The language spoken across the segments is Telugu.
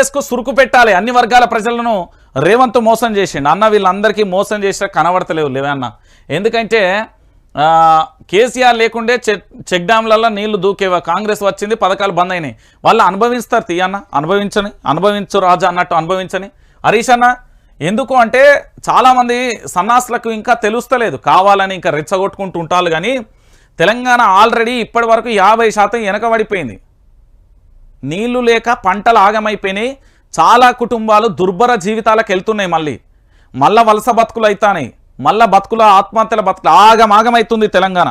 కాంగ్రెస్కు సురుకు పెట్టాలి. అన్ని వర్గాల ప్రజలను రేవంత్ మోసం చేసిండు. అన్న వీళ్ళందరికీ మోసం చేసిన కనబడతలేవు. లేవన్న ఎందుకంటే కేసీఆర్ లేకుండే చెక్ చెక్ డ్యాంలలో నీళ్ళు దూకేవా? కాంగ్రెస్ వచ్చింది పథకాలు బంద్ అయినాయి. వాళ్ళు అనుభవిస్తారు తీయన్న అనుభవించని అనుభవించు రాజా అన్నట్టు అనుభవించని. హరీష్ అన్న ఎందుకు అంటే చాలామంది సన్నాసులకు ఇంకా తెలుస్తలేదు. కావాలని ఇంకా రెచ్చగొట్టుకుంటూ ఉంటారు కానీ తెలంగాణ ఆల్రెడీ ఇప్పటి వరకు యాభై శాతం వెనకబడిపోయింది. నీళ్ళు లేక పంటలు ఆగమైపోయినాయి. చాలా కుటుంబాలు దుర్భర జీవితాలకు వెళ్తున్నాయి మళ్ళీ. మళ్ళా వలస బతుకులు అవుతాయి మళ్ళా బతుకుల ఆత్మహత్యల బతుకులు ఆగమాగమవుతుంది తెలంగాణ.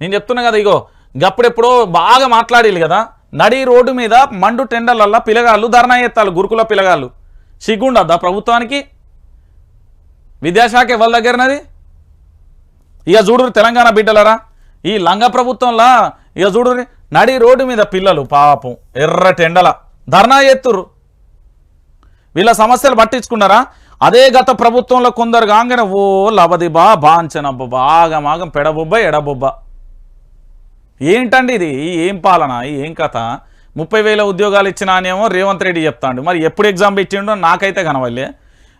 నేను చెప్తున్నా కదా ఇగో గప్పుడెప్పుడో బాగా మాట్లాడేది కదా. నడి రోడ్డు మీద మండు టెండర్లల్లా పిల్లగాళ్ళు ధర్నా ఎత్తాలి గురుకుల పిల్లగాళ్ళు. సిగ్గుండద్దా ప్రభుత్వానికి? విద్యాశాఖ ఎవరి దగ్గరనది? ఇక చూడు తెలంగాణ బిడ్డలరా. ఈ లంగ ప్రభుత్వంలా ఇక చూడురు నడి రోడ్డు మీద పిల్లలు పాపం ఎర్రటెండల ధర్నా ఎత్తురు వీళ్ళ సమస్యలు పట్టించుకున్నారా? అదే గత ప్రభుత్వంలో కొందరు కాగానే ఓ లబదిబా బాంచనబ్బ బాగా మాగం పెడబొబ్బ ఎడబొబ్బ. ఏంటండి ఇది? ఏం పాలన? ఏం కథ? ముప్పై వేల ఉద్యోగాలు ఇచ్చినానేమో రేవంత్ రెడ్డి చెప్తాడు. మరి ఎప్పుడు ఎగ్జామ్ పెట్టిండో నాకైతే కనవల్లే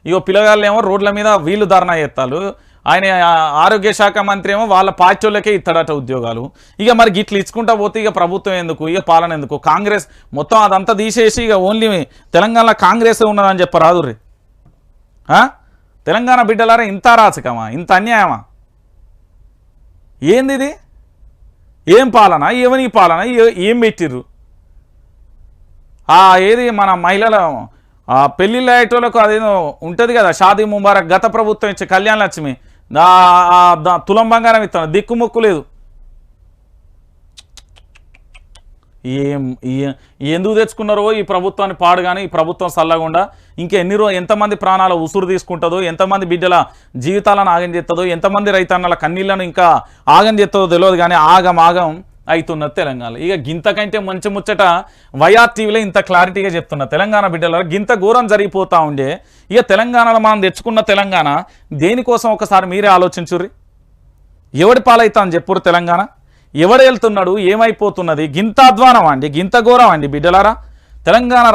ఇగో పిల్లగాళ్ళు ఏమో రోడ్ల మీద వీళ్ళు ధర్నా చేస్తారు ఆయన ఆరోగ్య శాఖ మంత్రి ఏమో వాళ్ళ పార్టీలకే ఇస్తాడట ఉద్యోగాలు. ఇక మరి గిట్లు ఇచ్చుకుంటా పోతే ఇక ప్రభుత్వం ఎందుకు? ఇక పాలన ఎందుకు? కాంగ్రెస్ మొత్తం అదంతా తీసేసి ఇక ఓన్లీ తెలంగాణలో కాంగ్రెస్ ఉన్నదని చెప్పరాదు రే తెలంగాణ బిడ్డలారా ఇంత రాచకమా ఇంత అన్యాయమా? ఏంది ఇది? ఏం పాలన? ఏమని పాలన? ఏం పెట్టిర్రు? ఆ ఏది మన మహిళల ఆ పెళ్ళిళ్ళ అయ్యేటోళ్ళకు అదేదో ఉంటుంది కదా షాదీ ముబారక్ గత ప్రభుత్వం ఇచ్చే కళ్యాణ లక్ష్మి నా తులం బంగారం ఇస్తాను. దిక్కుముక్కు లేదు. ఏం ఎందుకు తెచ్చుకున్నారో ఈ ప్రభుత్వాన్ని పాడు కానీ ఈ ప్రభుత్వం చల్లకుండా ఇంకా ఎన్ని రో ఎంతమంది ప్రాణాల ఉసురు తీసుకుంటుందో ఎంతమంది బిడ్డల జీవితాలను ఆగం చేస్తుందో ఎంతమంది రైతన్నల కన్నీళ్ళను ఇంకా ఆగం చేస్తుందో తెలియదు కానీ ఆగం ఆగం అవుతున్నది తెలంగాణ. ఇక గింతకంటే మంచి ముచ్చట వైఆర్ టీవీలో ఇంత క్లారిటీగా చెప్తున్నా తెలంగాణ బిడ్డల గింత ఘోరం జరిగిపోతా ఉండే. ఇక తెలంగాణలో మనం తెచ్చుకున్న తెలంగాణ దేనికోసం ఒకసారి మీరే ఆలోచించుర్రి? ఎవడి పాలైతా అని చెప్పురు తెలంగాణ? ఎవడు వెళ్తున్నాడు? ఏమైపోతున్నది? గింత అధ్వానం అండి గింత ఘోరం అండి బిడ్డలారా. తెలంగాణ